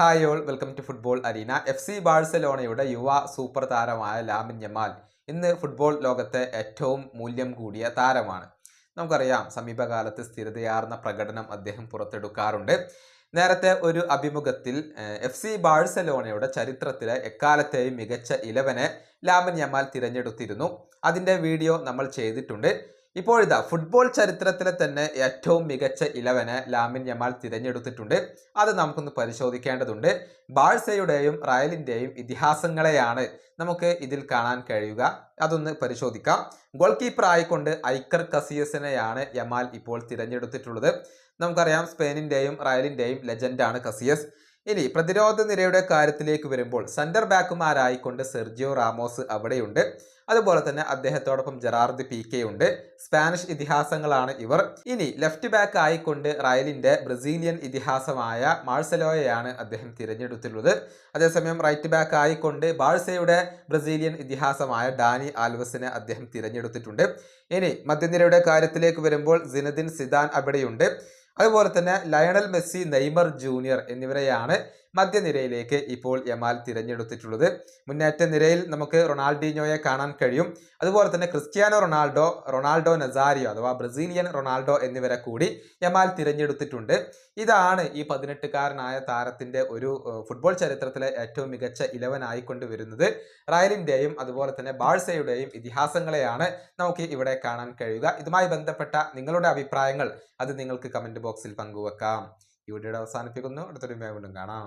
Hi all welcome to football arena F C ബാഴ്സലോണയുടെ യുവ super താരമായ ലാമിൻ ജമാൽ ഇന്ന് ഫുട്ബോൾ ലോകത്തെ ഏറ്റവും മൂല്യം കൂടിയ താരമാണ്. നമുക്കറിയാം സമീപകാലത്ത് സ്ഥിരതയാർന്ന പ്രകടനം അദ്ദേഹം പുറത്തെടുക്കാറുണ്ട്. നേരത്തെ ഒരു അഭിമുഖത്തിൽ എഫ് സി ബാഴ്സലോണയുടെ ചരിത്രത്തിലെ എക്കാലത്തെയും മികച്ച ഇലവനെ ലാമിൻ ജമാൽ തിരഞ്ഞെടുത്തിരുന്നു. അതിന്റെ വീഡിയോ നമ്മൾ ചെയ്തിട്ടുണ്ട്. ഇപ്പോഴിതാ ഫുട്ബോൾ ചരിത്രത്തിലെ തന്നെ ഏറ്റവും മികച്ച ഇലവന് ലാമിൻ യമാൽ തിരഞ്ഞെടുത്തിട്ടുണ്ട്. അത് നമുക്കൊന്ന് പരിശോധിക്കേണ്ടതുണ്ട്. ബാഴ്സയുടെയും റയലിന്റെയും ഇതിഹാസങ്ങളെയാണ് നമുക്ക് ഇതിൽ കാണാൻ കഴിയുക. അതൊന്ന് പരിശോധിക്കാം. ഗോൾ കീപ്പർ ആയിക്കൊണ്ട് ഐക്കർ കസിയസിനെയാണ് യമാൽ ഇപ്പോൾ തിരഞ്ഞെടുത്തിട്ടുള്ളത്. നമുക്കറിയാം സ്പെയിനിന്റെയും റയലിന്റെയും ലെജൻഡാണ് കസിയസ്. ഇനി പ്രതിരോധ നിരയുടെ കാര്യത്തിലേക്ക് വരുമ്പോൾ സെന്റർ ബാക്കുമാരായിക്കൊണ്ട് സെർജിയോ റാമോസ് അവിടെയുണ്ട്. അതുപോലെ തന്നെ അദ്ദേഹത്തോടൊപ്പം ജെറാർദ് പി കെ ഉണ്ട് സ്പാനിഷ് ഇതിഹാസങ്ങളാണ് ഇവർ. ഇനി ലെഫ്റ്റ് ബാക്ക് ആയിക്കൊണ്ട് റയലിന്റെ ബ്രസീലിയൻ ഇതിഹാസമായ മാഴ്സലോയെയാണ് അദ്ദേഹം തിരഞ്ഞെടുത്തിട്ടുള്ളത്. അതേസമയം റൈറ്റ് ബാക്ക് ആയിക്കൊണ്ട് ബാഴ്സയുടെ ബ്രസീലിയൻ ഇതിഹാസമായ ഡാനി ആൽവസിനെ അദ്ദേഹം തിരഞ്ഞെടുത്തിട്ടുണ്ട്. ഇനി മധ്യനിരയുടെ കാര്യത്തിലേക്ക് വരുമ്പോൾ സിനദിൻ സിദാൻ അവിടെയുണ്ട്. അതുപോലെ തന്നെ ലയണൽ മെസ്സി നെയ്മർ ജൂനിയർ എന്നിവരെയാണ് മധ്യനിരയിലേക്ക് ഇപ്പോൾ യമാൽ തിരഞ്ഞെടുത്തിട്ടുള്ളത്. മുന്നേറ്റ നിരയിൽ നമുക്ക് റൊണാൾഡീനോയെ കാണാൻ കഴിയും. അതുപോലെ തന്നെ ക്രിസ്ത്യാനോ റൊണാൾഡോ റൊണാൾഡോ നസാരിയോ അഥവാ ബ്രസീലിയൻ റൊണാൾഡോ എന്നിവരെ കൂടി യമാൽ തിരഞ്ഞെടുത്തിട്ടുണ്ട്. ഇതാണ് ഈ പതിനെട്ടുകാരനായ താരത്തിന്റെ ഒരു ഫുട്ബോൾ ചരിത്രത്തിലെ ഏറ്റവും മികച്ച ഇലവൻ ആയിക്കൊണ്ട് വരുന്നത്. റയലിന്റെയും അതുപോലെ തന്നെ ബാഴ്സയുടെയും ഇതിഹാസങ്ങളെയാണ് നമുക്ക് ഇവിടെ കാണാൻ കഴിയുക. ഇതുമായി ബന്ധപ്പെട്ട നിങ്ങളുടെ അഭിപ്രായങ്ങൾ അത് നിങ്ങൾക്ക് കമന്റ് ബോക്സിൽ പങ്കുവെക്കാം. ഈ വീഡിയോയുടെ അവസാനിപ്പിക്കുന്നു. അടുത്തൊരു വീണ്ടും കാണാം.